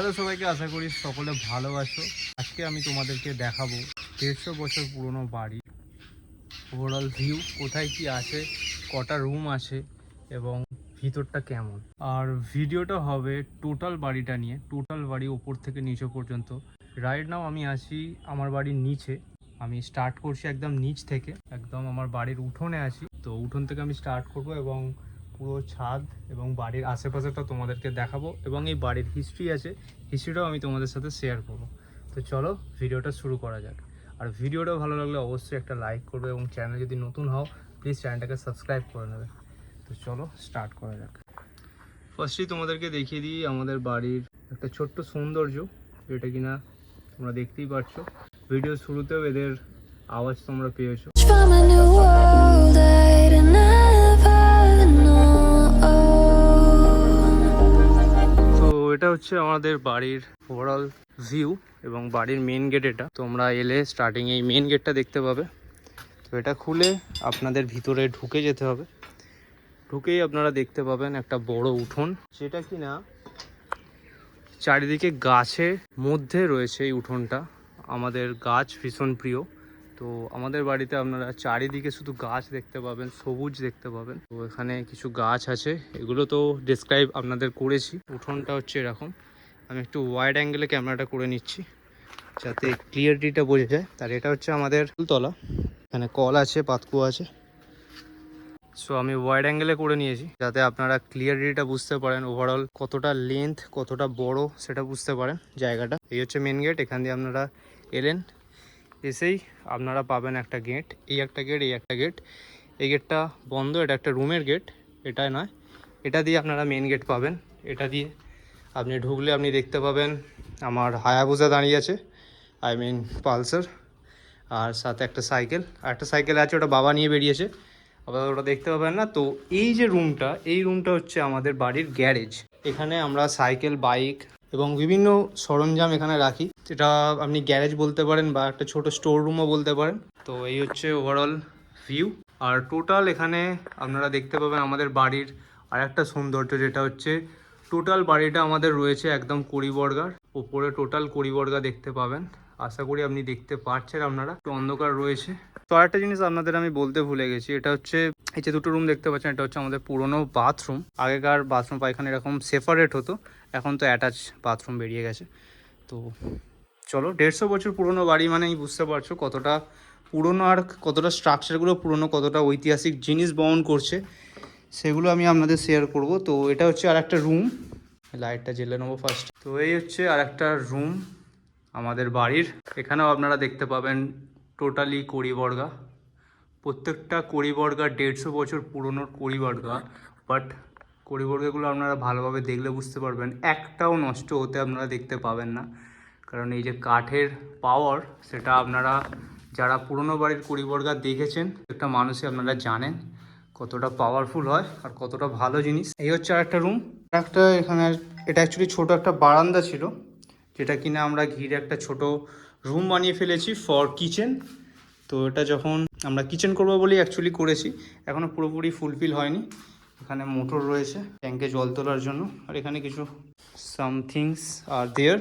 Hello সবাইকে আশা করি সকলে ভালো আছো। আজকে আমি তোমাদেরকে দেখাবো দেড়শো বছর পুরনো বাড়ি। ওভারঅল ভিউ কোথায় কি আছে, কটা রুম আছে, এবং ভিতরটা কেমন। আর ভিডিওটা হবে টোটাল বাড়িটা নিয়ে টোটাল বাড়ি ওপর থেকে নিচে পর্যন্ত। রাইট নাও আমি আছি আমার বাড়ির নিচে। আমি স্টার্ট করছি একদম নিচ থেকে, একদম আমার বাড়ির উঠোনে আছি। তো উঠোন থেকে আমি স্টার্ট করব এবং পুরো ছাদ এবং বাড়ির আশেপাশেটা তোমাদেরকে দেখাবো এবং এই বাড়ির হিস্ট্রি আছে হিস্ট্রিটাও আমি তোমাদের সাথে শেয়ার করব। তো চলো ভিডিওটা শুরু করা যাক। আর ভিডিওটা ভালো লাগলে অবশ্যই একটা লাইক করবে এবং চ্যানেল যদি নতুন হও প্লিজ চ্যানেলটাকে সাবস্ক্রাইব করে নেবে। তো চলো স্টার্ট করা যাক। ফার্স্টেই তোমাদেরকে দেখিয়ে দিই আমাদের বাড়ির একটা ছোট্ট সৌন্দর্য, যেটা কিনা তোমরা দেখতেই পাচ্ছ ভিডিও শুরুতেও এদের আওয়াজ তোমরা পেয়েছ। হচ্ছে আমাদের বাড়ির ওভারঅল ভিউ এবং বাড়ির মেন গেট এটা। তোমরা এলে স্টার্টিং এই মেন গেটটা দেখতে পাবে। তো এটা খুলে আপনাদের ভিতরে ঢুকে যেতে হবে। ঢুকেই আপনারা দেখতে পাবেন একটা বড় উঠোন। যেটা কি না চারিদিকে গাছের মধ্যে রয়েছে এই উঠোনটা। আমাদের গাছ ভীষণ প্রিয়। তো আমাদের বাড়িতে আপনারা চারিদিকে শুধু গাছ দেখতে পাবেন, সবুজ দেখতে পাবেন। তো এখানে কিছু গাছ আছে, এগুলো তো ডিসক্রাইব আপনাদের করেছি। উঠোনটা হচ্ছে এরকম। আমি একটু ওয়াইড অ্যাঙ্গেলে ক্যামেরাটা করে নিচ্ছি, যাতে ক্লিয়ারিটিটা বোঝা যায়। আর এটা হচ্ছে আমাদের তলা এখানে কল আছে পাতকুয়া আছে। সো আমি ওয়াইড অ্যাঙ্গেলে করে নিয়েছি, যাতে আপনারা ক্লিয়ারিটিটা বুঝতে পারেন। ওভারঅল কতটা লেন্থ কতটা বড়, সেটা বুঝতে পারেন জায়গাটা। এই হচ্ছে মেন গেট এখান দিয়ে আপনারা এলেন। এসেই আপনারা পাবেন একটা গেট এই একটা গেট এই একটা গেট এই গেটটা বন্ধ, এটা একটা রুমের গেট এটাই নয়। এটা দিয়ে আপনারা মেন গেট পাবেন। এটা দিয়ে আপনি ঢুকলে আপনি দেখতে পাবেন আমার হায়াবুজা দাঁড়িয়ে আছে আই মিন পালসার, আর সাথে একটা সাইকেল। আর একটা সাইকেল আছে, ওটা বাবা নিয়ে বেরিয়েছে। আবার ওটা দেখতে পাবেন না। তো এই যে রুমটা এই রুমটা হচ্ছে আমাদের বাড়ির গ্যারেজ এখানে আমরা সাইকেল বাইক এবং বিভিন্ন সরঞ্জাম এখানে রাখি। যেটা আপনি গ্যারেজ বলতে পারেন বা একটা ছোট স্টোর রুমও বলতে পারেন। তো এই হচ্ছে ওভারঅল ভিউ আর টোটাল এখানে আপনারা দেখতে পাবেন আমাদের বাড়ির আর একটা সৌন্দর্য, যেটা হচ্ছে টোটাল বাড়িটা আমাদের রয়েছে একদম কুড়িবর্গার। ওপরে টোটাল কুড়িবর্গা দেখতে পাবেন। আশা করি আপনি দেখতে পাচ্ছেন আপনারা। একটু অন্ধকার রয়েছে। তো আরেকটা জিনিস আপনাদের আমি বলতে ভুলে গেছি, এটা হচ্ছে এই যে দুটো রুম দেখতে পাচ্ছেন, এটা হচ্ছে আমাদের পুরনো বাথরুম আগেকার বাথরুম পায়খানা এরকম সেপারেট হতো, এখন তো অ্যাটাচ বাথরুম বেরিয়ে গেছে। তো চলো, দেড়শো বছর পুরনো বাড়ি মানেই বুঝতে পারছ কতটা পুরনো আর কতটা স্ট্রাকচারগুলো পুরনো, কতটা ঐতিহাসিক জিনিস বহন করছে। সেগুলো আমি আপনাদের শেয়ার করব। তো এটা হচ্ছে আর একটা রুম লাইটটা জ্বেলে নেব ফার্স্ট তো এই হচ্ছে আর একটা রুম আমাদের বাড়ির। এখানেও আপনারা দেখতে পাবেন টোটালি কড়িবর্গা। প্রত্যেকটা কড়িবর্গা দেড়শো বছর পুরনো কড়িবর্গা। বাট কড়িবর্গাগুলো আপনারা ভালোভাবে দেখলে বুঝতে পারবেন। একটাও নষ্ট হতে আপনারা দেখতে পাবেন না। কারণ এই যে কাঠের পাওয়ার সেটা আপনারা যারা পুরনো বাড়ির কড়িবর্গা দেখেছেন একটা মানুষই আপনারা জানেন কতটা পাওয়ারফুল হয় আর কতটা ভালো জিনিস। এই হচ্ছে আর একটা রুম একটা এখানে, এটা অ্যাকচুয়ালি ছোট একটা বারান্দা ছিল, যেটা কিনা আমরা ঘিরে একটা ছোট রুম বানিয়ে ফেলেছি ফর কিচেন তো এটা যখন আমরা কিচেন করব বলেই অ্যাকচুয়ালি করেছি এখনও পুরোপুরি ফুলফিল হয়নি। এখানে মোটর রয়েছে ট্যাঙ্কে জল তোলার জন্য। আর এখানে কিছু সামথিংস আর দেয়ার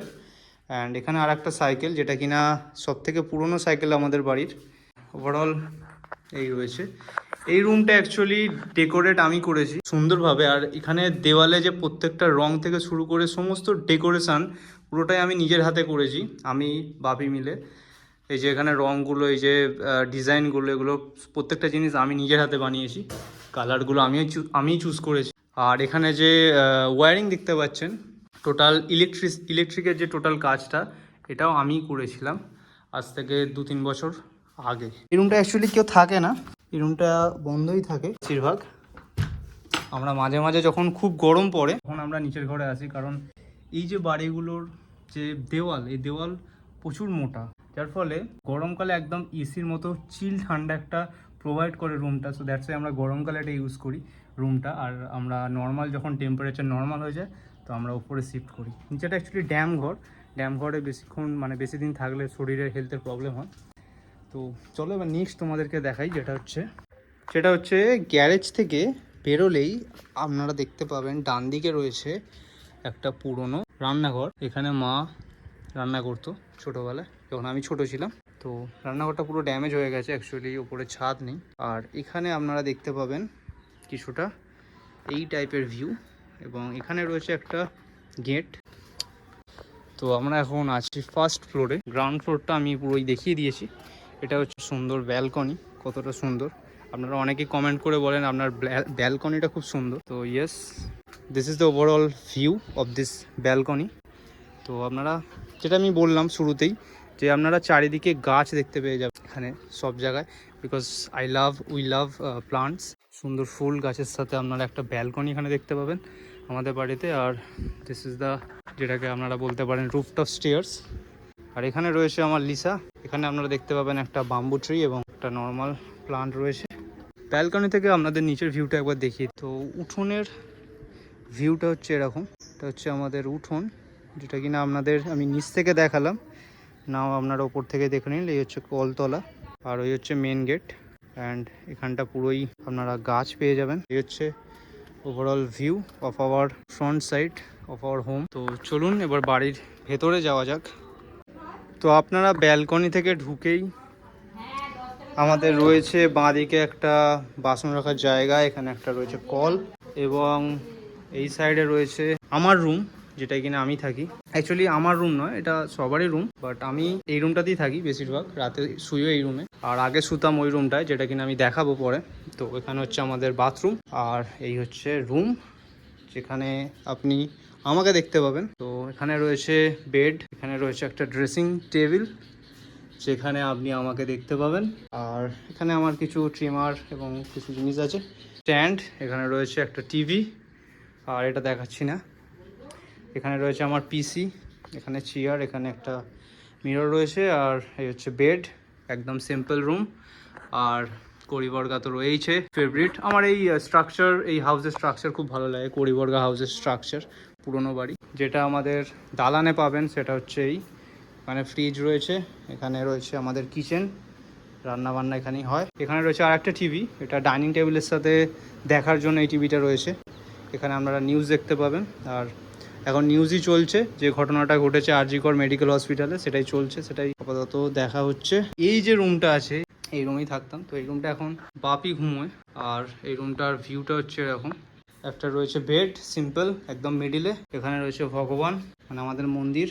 অ্যান্ড এখানে আর একটা সাইকেল যেটা কিনা সব থেকে পুরনো সাইকেল আমাদের বাড়ির। ওভারঅল এই রয়েছে। এই রুমটা অ্যাকচুয়ালি ডেকোরেট আমি করেছি সুন্দরভাবে। আর এখানে দেওয়ালে যে প্রত্যেকটা রং থেকে শুরু করে সমস্ত ডেকোরেশন পুরোটাই আমি নিজের হাতে করেছি, আমি বাপি মিলে। এই যে এখানে রঙগুলো এই যে ডিজাইনগুলো এগুলো প্রত্যেকটা জিনিস আমি নিজের হাতে বানিয়েছি। কালারগুলো আমিও চু- আমিই চুজ করেছি। আর এখানে যে ওয়্যারিং দেখতে পাচ্ছেন টোটাল ইলেকট্রিক ইলেকট্রিকের যে টোটাল কাজটা, এটাও আমিই করেছিলাম আজ থেকে দু তিন বছর আগে। এই রুমটা অ্যাকচুয়ালি কেউ থাকে না। এই রুমটা বন্ধই থাকে বেশিরভাগ। আমরা মাঝে মাঝে যখন খুব গরম পড়ে, তখন আমরা নিচের ঘরে আসি কারণ এই যে বাড়িগুলোর যে দেওয়াল, এই দেওয়াল প্রচুর মোটা। যার ফলে গরমকালে একদম এসির মতো চিল ঠান্ডা একটা প্রোভাইড করে রুমটা সো দ্যাটস আমরা গরমকালে এটা ইউজ করি রুমটা আর আমরা নর্মাল যখন টেম্পারেচার নর্মাল হয়ে যায় তো আমরা উপরে শিফট করি। নিচেটা অ্যাকচুয়ালি ড্যাম ঘর। ড্যাম ঘরে বেশিক্ষণ মানে বেশি দিন থাকলে শরীরের হেলথের প্রবলেম হয়। তো চলো এবার নেক্সট তোমাদেরকে দেখাই যেটা হচ্ছে। সেটা হচ্ছে গ্যারেজ থেকে বেরোলেই আপনারা দেখতে পাবেন ডান দিকে রয়েছে একটা পুরনো রান্নাঘর। এখানে মা রান্না করতো ছোটোবেলায়, যখন আমি ছোট ছিলাম। তো রান্নাঘরটা পুরো ড্যামেজ হয়ে গেছে অ্যাকচুয়ালি ওপরে ছাদ নেই। আর এখানে আপনারা দেখতে পাবেন কিছুটা এই টাইপের ভিউ এবং এখানে রয়েছে একটা গেট। তো আমরা এখন আছি ফার্স্ট ফ্লোরে গ্রাউন্ড ফ্লোরটা আমি পুরোই দেখিয়ে দিয়েছি। এটা হচ্ছে সুন্দর ব্যালকনি কতটা সুন্দর। আপনারা অনেকেই কমেন্ট করে বলেন আপনার ব্যালকনিটা খুব সুন্দর। তো yes this is the overall view of this balcony তো আপনারা, যেটা আমি বললাম শুরুতেই, যে আপনারা চারিদিকে গাছ দেখতে পেয়ে যাবেন এখানে সব জায়গায়। Because I love we love plants সুন্দর ফুল গাছের সাথে আপনারা একটা ব্যালকনি এখানে দেখতে পাবেন। আমাদের বাড়িতে আর দিস ইজ দ্য যেটাকে আপনারা বলতে পারেন রুফটপ স্টেয়ার্স আর এখানে রয়েছে আমার লিসা। এখানে আপনারা দেখতে পাবেন একটা বাম্বু ট্রি এবং একটা নর্মাল প্লান্ট রয়েছে। ব্যালকনি থেকে আপনাদের নিচের ভিউটা একবার দেখি তো উঠোনের ভিউটা হচ্ছে এরকম। এটা হচ্ছে আমাদের উঠোন, যেটা কিনা আপনাদের আমি নিচ থেকে দেখালাম। নাও আপনারা ওপর থেকে দেখে নিন, এই হচ্ছে কলতলা। আর ওই হচ্ছে মেন গেট অ্যান্ড এখানটা পুরোই আপনারা গাছ পেয়ে যাবেন। এই হচ্ছে overall view of our front side of our home তো চলুন এবার বাড়ির ভেতরে যাওয়া যাক। তো আপনারা ব্যালকনি থেকে ঢুকেই আমাদের রয়েছে বাঁদিকে একটা বাসন রাখার জায়গা, এখানে একটা রয়েছে কল এবং এই সাইডে রয়েছে আমার রুম যেটা কিনা আমি থাকি। অ্যাকচুয়ালি আমার রুম নয়, এটা সবারই রুম বাট আমি এই রুমটাতেই থাকি বেশিরভাগ, রাতে শুয়েও এই রুমে আর আগে শুতাম ওই রুমটায় যেটা কিনা আমি দেখাবো পরে। তো এখানে হচ্ছে আমাদের বাথরুম আর এই হচ্ছে রুম যেখানে আপনি আমাকে দেখতে পাবেন। তো এখানে রয়েছে বেড এখানে রয়েছে একটা ড্রেসিং টেবিল যেখানে আপনি আমাকে দেখতে পাবেন। আর এখানে আমার কিছু ট্রিমার এবং কিছু জিনিস আছে। স্ট্যান্ড এখানে রয়েছে একটা টিভি আর এটা দেখাচ্ছি না। এখানে রয়েছে আমার পিসি এখানে চেয়ার এখানে একটা মিরর রয়েছে, আর এই হচ্ছে বেড একদম সিম্পল রুম আর করিবর্গা তো রয়েইছে ফেভারিট আমার এই স্ট্রাকচার এই হাউসের স্ট্রাকচার খুব ভালো লাগে কড়িবর্গা হাউসের স্ট্রাকচার পুরনো বাড়ি। যেটা আমাদের দালানে পাবেন, সেটা হচ্ছে এই, এখানে ফ্রিজ রয়েছে, এখানে রয়েছে আমাদের কিচেন রান্না বান্না এখানেই হয়। এখানে রয়েছে আর একটা টিভি এটা ডাইনিং টেবিলের সাথে দেখার জন্য এই টিভিটা রয়েছে। এখানে আপনারা নিউজ দেখতে পাবেন, আর এখন নিউজই চলছে, যে ঘটনাটা ঘটেছে আর আরজিকর মেডিকেল হসপিটালে সেটাই চলছে, সেটাই আপাতত দেখা হচ্ছে। এই যে রুমটা আছে, এই রুমেই থাকতাম, তো এই রুমটা এখন বাপি ঘুমোয়, আর এই রুমটার ভিউটা হচ্ছে এরকম। একটা রয়েছে বেড সিম্পল একদম মিডিলে এখানে রয়েছে ভগবান মানে আমাদের মন্দির।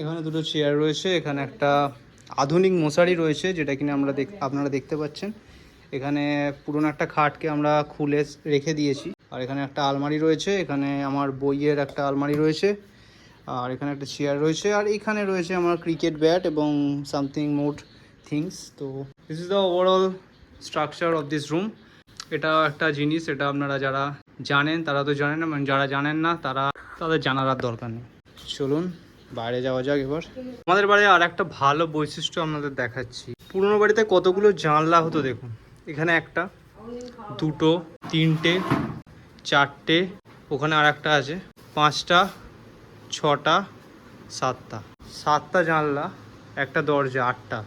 এখানে দুটো চেয়ার রয়েছে, এখানে একটা আধুনিক মশারি রয়েছে, যেটা কিনা আমরা দেখ, আপনারা দেখতে পাচ্ছেন। এখানে পুরনো একটা খাটকে আমরা খুলে রেখে দিয়েছি। আর এখানে একটা আলমারি রয়েছে, এখানে আমার বইয়ের একটা আলমারি রয়েছে, আর এখানে একটা চেয়ার রয়েছে, আর এখানে রয়েছে আমার ক্রিকেট ব্যাট এবং সামথিং মোট থিংস তো this is the overall structure of this room এটা একটা জিনিস, এটা আপনারা যারা জানেন, তারা তো জানেন না মানে যারা জানেন না, তারা তাদের জানার আর দরকার নেই। চলুন, বাইরে যাওয়া যাক এবার। আমাদের বাড়ি আর একটা ভালো বৈশিষ্ট্য আপনাদের দেখাচ্ছি। পুরনো বাড়িতে কতগুলো জানলা হতো দেখুন। এখানে একটা, দুটো, তিনটে চারটে, ওখানে আর একটা আছে। পাঁচটা, ছটা, সাতটা। সাতটা জানলা, একটা দরজা, আটটা।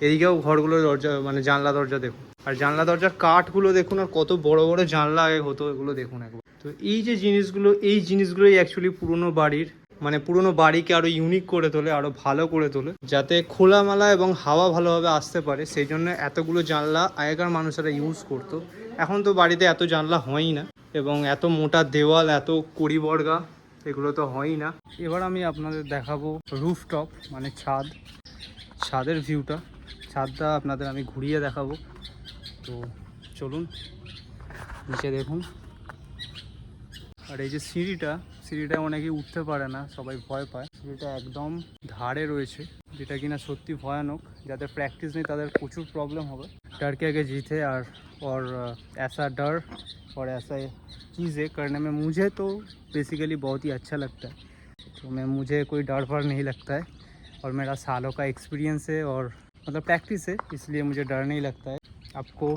এদিকেও ঘরগুলো দরজা মানে জানলা দরজা দেখুন। আর জানলা দরজার কাঠগুলো দেখুন, আর কত বড় বড় জানলা আগে হতো, এগুলো দেখুন একবার। তো এই যে জিনিসগুলো, এই জিনিসগুলোই অ্যাকচুয়ালি পুরনো বাড়ির মানে পুরনো বাড়িকে আরও ইউনিক করে তোলে, আরও ভালো করে তোলে, যাতে খোলামেলা এবং হাওয়া ভালোভাবে আসতে পারে। সেই জন্য এতগুলো জানলা আগেকার মানুষেরা ইউজ করতো। এখন তো বাড়িতে এত জানলা হয়ই না। এবং এত মোটা দেওয়াল, এত কড়িবর্গা এগুলো তো হয়ই না। এবার আমি আপনাদের দেখাবো রুফটপ মানে ছাদ। ছাদের ভিউটা ছাদটা আপনাদের আমি ঘুরিয়ে দেখাবো। তো চলুন, নিচে দেখুন। আর এই যে সিঁড়িটা সিঁড়িটা অনেকেই উঠতে পারে না সবাই ভয় পায় সিঁড়িটা একদম ধারে রয়েছে যেটা কিনা সত্যি ভয়ানক যাদের প্র্যাকটিস নেই তাদের প্রচুর প্রবলেম হবে डर के आगे जीत है और और ऐसा डर और ऐसा चीज़ें करने में मुझे तो बेसिकली बहुत ही अच्छा लगता है तो मैं मुझे कोई डर पर नहीं लगता है और मेरा सालों का एक्सपीरियंस है और मतलब प्रैक्टिस है इसलिए मुझे डर नहीं लगता है आपको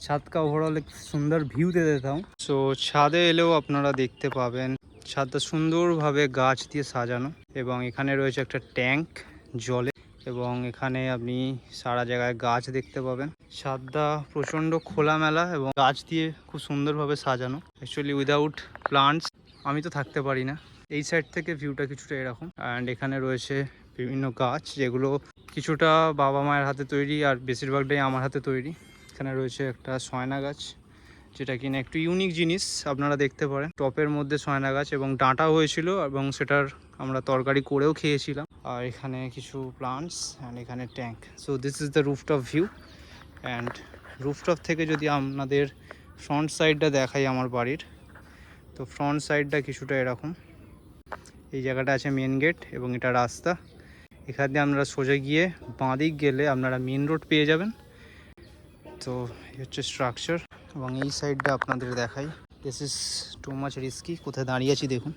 ছাদ का ওভারঅল এক সুন্দর ভিউ দিয়ে দেতা হুম সো ছাদে এলেও আপনারা দেখতে পাবেন ছাদটা সুন্দরভাবে গাছ দিয়ে সাজানো এবং এখানে রয়েছে একটা ট্যাঙ্ক জলে এবং এখানে আপনি সারা জায়গায় গাছ দেখতে পাবেন। ছাদটা প্রচণ্ড খোলামেলা এবং গাছ দিয়ে খুব সুন্দরভাবে সাজানো। অ্যাকচুয়ালি উইদাউট প্লান্টস আমি তো থাকতে পারি না। এই সাইড থেকে ভিউটা কিছুটা এরকম। অ্যান্ড এখানে রয়েছে বিভিন্ন গাছ যেগুলো কিছুটা বাবা মায়ের হাতে তৈরি আর বেশিরভাগটাই আমার হাতে তৈরি। এখানে রয়েছে একটা সয়না গাছ। যেটা কিনা একটু ইউনিক জিনিস, আপনারা দেখতে পারেন। টপের মধ্যে সয়না গাছ এবং ডাঁটা হয়েছিল এবং সেটার আমরা তরকারি করেও খেয়েছিলাম। আর এখানে কিছু প্লান্টস অ্যান্ড এখানে tank so this is the rooftop view and rooftop থেকে যদি আপনাদের ফ্রন্ট সাইডটা দেখাই আমার বাড়ির, তো ফ্রন্ট সাইডটা কিছুটা এরকম। এই জায়গাটা আছে মেন গেট এবং এটা রাস্তা। এখান দিয়ে আপনারা সোজা গিয়ে বাঁ দিক গেলে আপনারা মেন রোড পেয়ে যাবেন। তো, এই হচ্ছে স্ট্রাকচার এবং এই সাইডটা আপনাদের দেখাই। This is too much risky কোথায় দাঁড়িয়ে আছি দেখুন।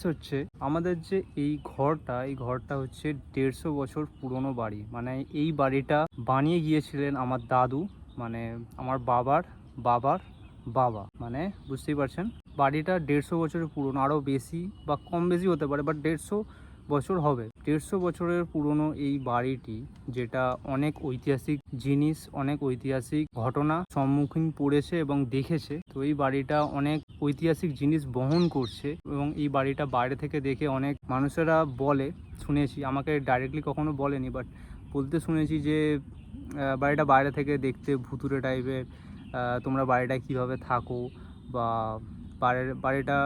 জিনিস হচ্ছে, আমাদের যে এই ঘরটা এই ঘরটা হচ্ছে দেড়শো বছর পুরনো বাড়ি। মানে এই বাড়িটা বানিয়ে গিয়েছিলেন আমার দাদু মানে আমার বাবার বাবার বাবা। মানে বুঝতেই পারছেন, বাড়িটা দেড়শো বছরের পুরনো আরও বেশি বা কম বেশি হতে পারে বাট দেড়শো বছর হবে। দেড়শো বছরের পুরনো এই বাড়িটি, যেটা অনেক ঐতিহাসিক জিনিস, অনেক ঐতিহাসিক ঘটনা সম্মুখীন পড়েছে এবং দেখেছে। তো এই বাড়িটা অনেক ঐতিহাসিক জিনিস বহন করছে এবং এই বাড়িটা বাইরে থেকে দেখে অনেক মানুষেরা বলে, শুনেছি। আমাকে ডাইরেক্টলি কখনো বলেনি বাট বলতে শুনেছি যে বাড়িটা বাইরে থেকে দেখতে ভুতুরে টাইপের তোমরা বাড়িটা কীভাবে থাকো বা বাড়িটা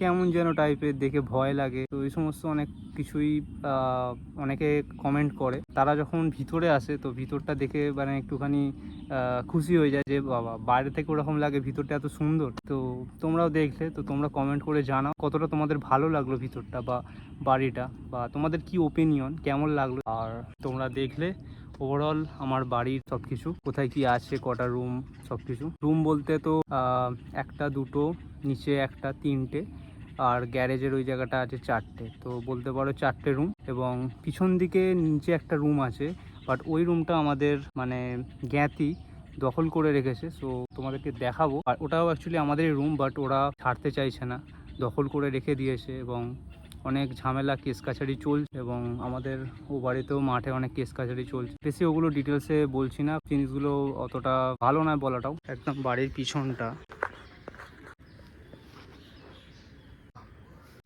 কেমন যেন টাইপের দেখে ভয় লাগে। তো এই সমস্ত অনেক কিছুই অনেকে কমেন্ট করে। তারা যখন ভিতরে আসে, তো ভিতরটা দেখে মানে একটুখানি খুশি হয়ে যায় যে, বাবা, বাইরে থেকে ওরকম লাগে ভিতরটা এত সুন্দর। তো তোমরাও দেখলে, তো তোমরা কমেন্ট করে জানাও, কতটা তোমাদের ভালো লাগল ভিতরটা বা বাড়িটা, বা তোমাদের কি ওপিনিয়ন কেমন লাগল? আর তোমরা দেখলে ওভারঅল আমার বাড়ির সব কিছু কোথায় কি আছে, কটা রুম সব কিছু রুম বলতে তো একটা, দুটো, নিচে একটা, তিনটে। আর গ্যারেজের ওই জায়গাটা আছে চারটে। তো বলতে পারো চারটে রুম এবং পিছন দিকে নিচে একটা রুম আছে বাট ওই রুমটা আমাদের মানে জ্ঞাতি দখল করে রেখেছে সো তোমাদেরকে দেখাবো। আর ওটাও অ্যাকচুয়ালি আমাদের রুম বাট ওরা ছাড়তে চাইছে না, দখল করে রেখে দিয়েছে এবং অনেক ঝামেলা কেস কাছারি চলছে এবং আমাদের ও বাড়িতেও মাঠে অনেক কেস কাছারি চলছে। বেশি ওগুলো ডিটেলসে বলছি না জিনিসগুলো অতটা ভালো নয় বলাটাও। একদম বাড়ির পিছনটা।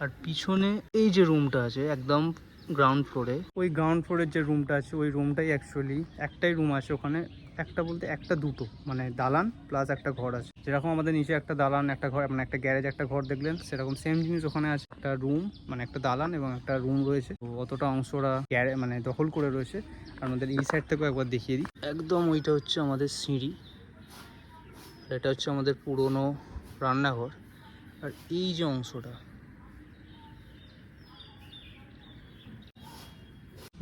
আর পিছনে এই যে রুমটা আছে, একদম গ্রাউন্ড ফ্লোরে ওই গ্রাউন্ড ফ্লোরের যে রুমটা আছে, ওই রুমটাই অ্যাকচুয়ালি একটাই রুম আছে ওখানে। একটা বলতে একটা দুটো মানে দালান প্লাস একটা ঘর আছে। যেরকম আমাদের নিচে একটা দালান, একটা ঘর মানে একটা গ্যারেজ একটা ঘর দেখলেন, সেরকম সেম জিনিস ওখানে আছে। একটা রুম মানে একটা দালান এবং একটা রুম রয়েছে। অতটা অংশ ওরা গ্যারে মানে দখল করে রয়েছে। আর আমাদের এই সাইড থেকেও একবার দেখিয়ে দিই। একদম ওইটা হচ্ছে আমাদের সিঁড়ি। এটা হচ্ছে আমাদের পুরনো রান্নাঘর। আর এই যে অংশটা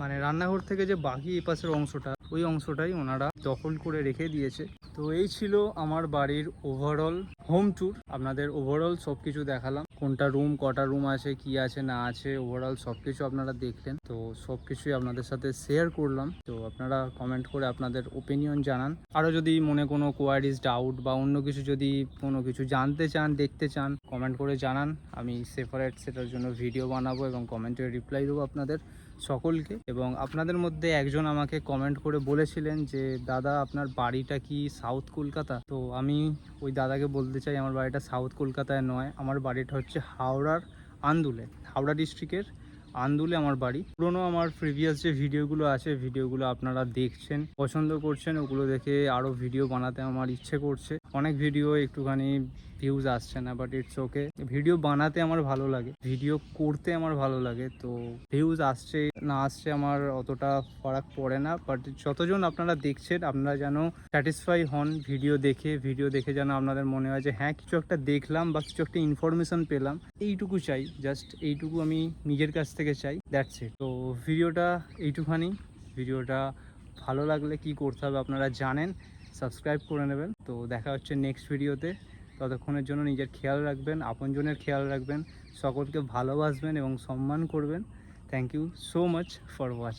মানে রান্নাঘর থেকে যে বাকি এই পাশের অংশটা, ওই অংশটাই ওনারা দখল করে রেখে দিয়েছে। তো এই ছিল আমার বাড়ির ওভারঅল হোম ট্যুর আপনাদের ওভারঅল সব কিছু দেখালাম। কোনটা রুম কটা রুম আছে, কি আছে, না আছে ওভারঅল সব কিছু আপনারা দেখলেন। তো সব কিছুই আপনাদের সাথে শেয়ার করলাম। তো আপনারা কমেন্ট করে আপনাদের ওপিনিয়ন জানান। আরও যদি মনে কোনো কোয়ারিজ ডাউট বা অন্য কিছু যদি কোনো কিছু জানতে চান, দেখতে চান কমেন্ট করে জানান। আমি সেপারেট সেটার জন্য ভিডিও বানাবো এবং কমেন্টে রিপ্লাই দেবো আপনাদের। সকলকে এবং আপনাদের মধ্যে একজন আমাকে কমেন্ট করে বলেছিলেন যে, দাদা, আপনার বাড়িটা কি সাউথ কলকাতা? তো আমি ওই দাদাকে বলতে চাই, আমার বাড়িটা সাউথ কলকাতায় নয়। আমার বাড়িটা হচ্ছে হাওড়ার আন্দুলে, হাওড়া ডিস্ট্রিক্টের আন্দুলে আমার বাড়ি। পুরনো আমার প্রিভিয়াস যে ভিডিওগুলো আছে ভিডিওগুলো আপনারা দেখছেন, পছন্দ করছেন, ওগুলো দেখে আরও ভিডিও বানাতে আমার ইচ্ছে করছে। অনেক ভিডিও একটুখানি ভিউজ আসছে না বাট ইটস ওকে ভিডিও বানাতে আমার ভালো লাগে ভিডিও করতে আমার ভালো লাগে, তো ভিউজ আসছে, না আসছে আমার অতটা ফারাক পড়ে না বাট যতজন আপনারা দেখছেন, আপনারা যেন স্যাটিসফাই হন ভিডিও দেখে ভিডিও দেখে যেন আপনাদের মনে হয় যে হ্যাঁ কিছু একটা দেখলাম বা কিছু একটা ইনফরমেশন পেলাম, এইটুকু চাই জাস্ট এইটুকু আমি নিজের কাছ থেকে চাই দ্যাটস ইট তো ভিডিওটা এইটুখানি ভিডিওটা ভালো লাগলে কি করতে হবে আপনারা জানেন সাবস্ক্রাইব করে নেবেন। তো দেখা হচ্ছে নেক্সট ভিডিওতে ততক্ষণের জন্য নিজের খেয়াল রাখবেন, আপনজনের খেয়াল রাখবেন, সকলকে ভালোবাসবেন এবং সম্মান করবেন। Thank you so much for watch